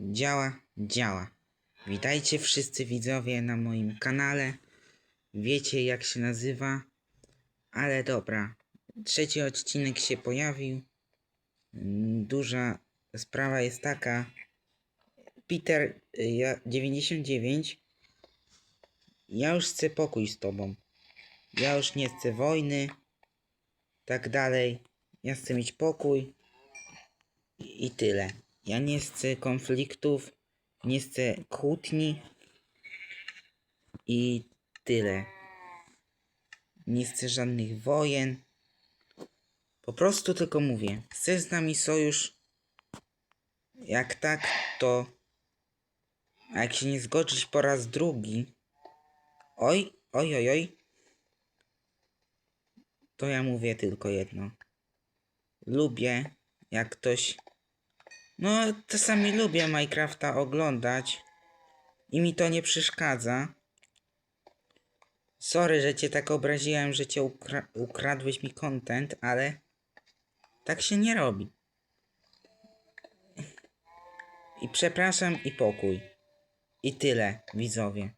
Działa, działa. Witajcie wszyscy widzowie na moim kanale. Wiecie jak się nazywa. Ale dobra. Trzeci odcinek się pojawił. Duża sprawa jest taka. Peter ja, 99. Ja już chcę pokój z tobą. Ja już nie chcę wojny. Tak dalej. Ja chcę mieć pokój. I, i tyle. Ja nie chcę konfliktów. Nie chcę kłótni. I tyle. Nie chcę żadnych wojen. Po prostu tylko mówię. Chcesz z nami sojusz? Jak tak, to. A jak się nie zgodzisz po raz drugi. Oj, oj, oj, oj. To ja mówię tylko jedno. Lubię, jak ktoś. No, czasami lubię Minecrafta oglądać. I mi to nie przeszkadza. Sorry, że cię tak obraziłem, że cię ukra ukradłeś mi content, ale tak się nie robi. I przepraszam i pokój. I tyle, widzowie.